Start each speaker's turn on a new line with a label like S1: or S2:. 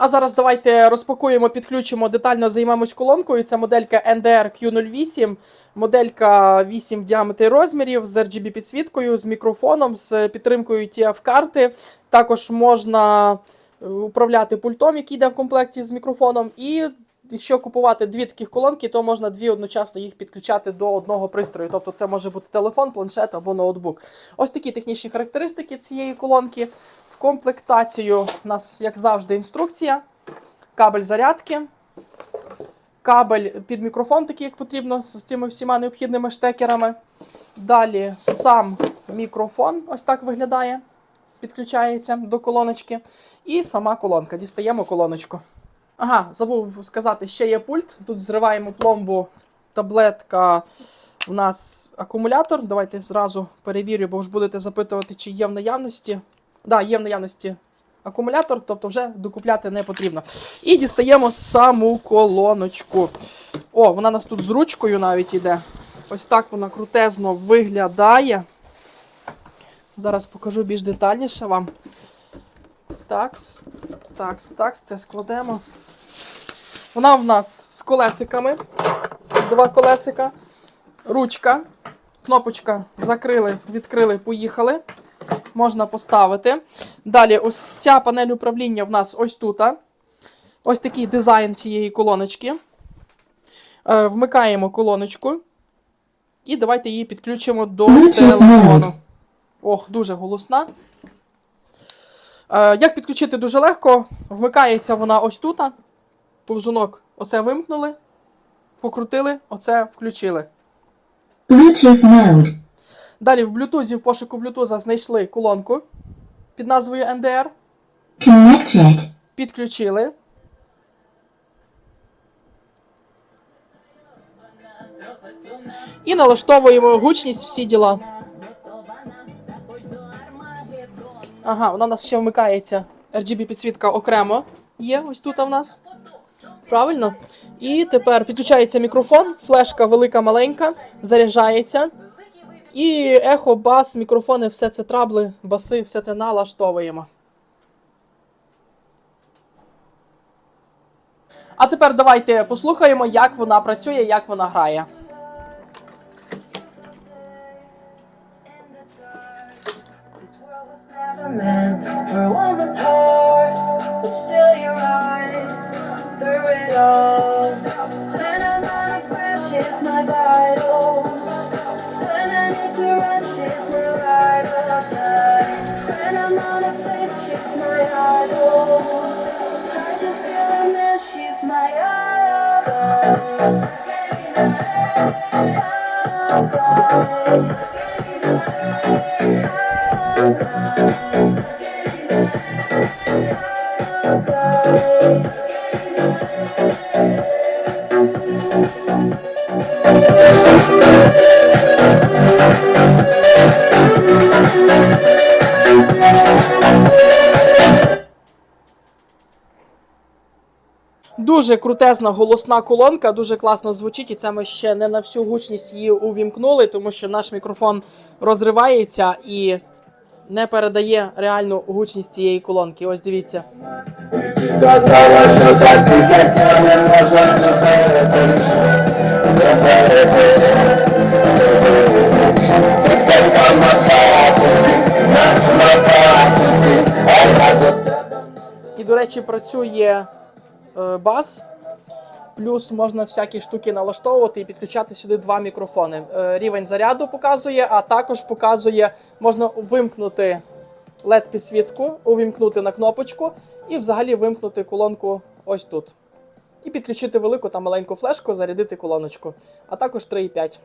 S1: А зараз давайте розпакуємо, підключимо, детально займемось колонкою. Це моделька NDR Q08, моделька 8 в діаметрі розмірів з RGB підсвіткою, з мікрофоном, з підтримкою TF-карти. Також можна е, управляти пультом, який йде в комплекті з мікрофоном. І якщо купувати дві таких колонки, то можна дві одночасно їх підключати до одного пристрою. Тобто це може бути телефон, планшет або ноутбук. Ось такі технічні характеристики цієї колонки. В комплектацію у нас, як завжди, інструкція, кабель зарядки, кабель під мікрофон, такий як потрібно, з цими всіма необхідними штекерами. Далі сам мікрофон, ось так виглядає, підключається до колоночки. І сама колонка. Дістаємо колоночку. Ага, забув сказати, ще є пульт. Тут зриваємо пломбу, таблетка. У нас акумулятор. Давайте зразу перевірю, бо ж будете запитувати, чи є в наявності. Так, да, є в наявності акумулятор, тобто вже докупляти не потрібно. І дістаємо саму колоночку. О, вона у нас тут з ручкою навіть іде. Ось так вона крутезно виглядає. Зараз покажу більш детальніше вам. Такс, такс, такс, це складемо. Вона в нас з колесиками. Два колесика. Ручка. Кнопочка закрили, відкрили, поїхали. Можна поставити. Далі, ось ця панель управління в нас ось тут. Ось такий дизайн цієї колоночки. Е, Вмикаємо колоночку. І давайте її підключимо до телефону. Ох, дуже голосна. Е, Як підключити дуже легко. Вмикається вона ось тут. Повзунок оце вимкнули, покрутили, оце включили.
S2: Bluetooth mode.
S1: Далі в Bluetooth, в пошуку Bluetooth знайшли колонку під назвою NDR,
S2: Connected.
S1: підключили. І налаштовуємо гучність всі діла. Ага, вона в нас ще вмикається. RGB підсвітка окремо є ось тут у нас. Правильно? І тепер підключається мікрофон, флешка велика, маленька, заряджається. І ехо, бас, мікрофони, все це трабли, баси, все це налаштовуємо. А тепер давайте послухаємо, як вона працює, як вона грає.
S3: Never meant for a woman's heart, but still your eyes through it all. When I'm out of breath, she's my vitals. When I need to run, she's my ride or die. When I'm out of faith, she's my idol. I just feel a mess, she's my idol.
S1: Дуже крутезна голосна колонка, дуже класно звучить, і це ми ще не на всю гучність її увімкнули, тому що наш мікрофон розривається і не передає реальну гучність цієї колонки. Ось дивіться. І, до речі, працює е, бас. Плюс можна всякі штуки налаштовувати і підключати сюди два мікрофони. Е, рівень заряду показує, а також показує, можна вимкнути led підсвітку, увімкнути на кнопочку і взагалі вимкнути колонку ось тут. І підключити велику та маленьку флешку, зарядити колоночку, а також 3,5.